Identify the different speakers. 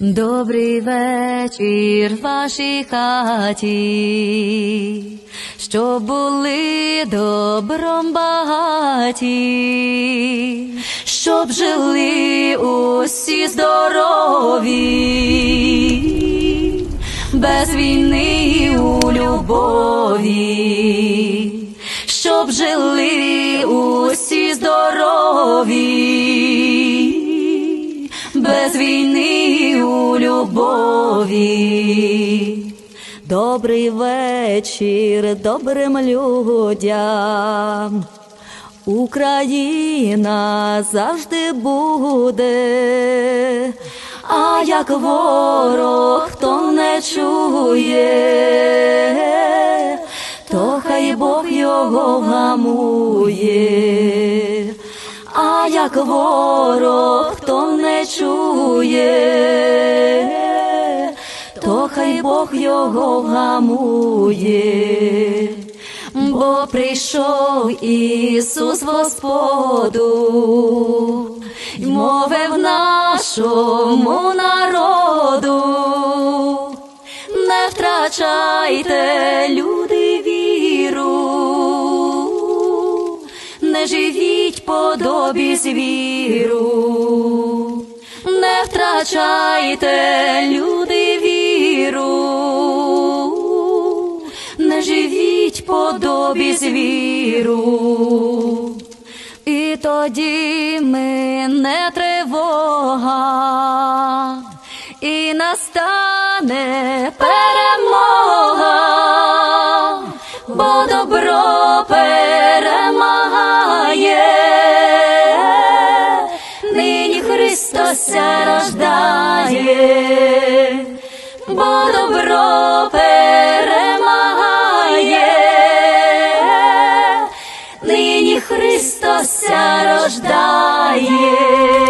Speaker 1: Добрий вечір вашій хаті, щоб були добром багаті, щоб жили усі здорові, без війни у любові, щоб жили усі здорові без війни у любові. Добрий вечір добрим людям. Україна завжди буде, а як ворог хто не чує, то хай Бог його вгамує. А як ворог хто не чує, то хай Бог його вгамує, бо прийшов Ісус Господу, й мовив нашому народу, не втрачайте люди віру не живіть подобі звіру, не втрачайте люди віру, не живіть подобі звіру. І тоді ми не тривога, і настане перемога, бо добро нині рождає, бо добро перемагає, нині Христос рождає.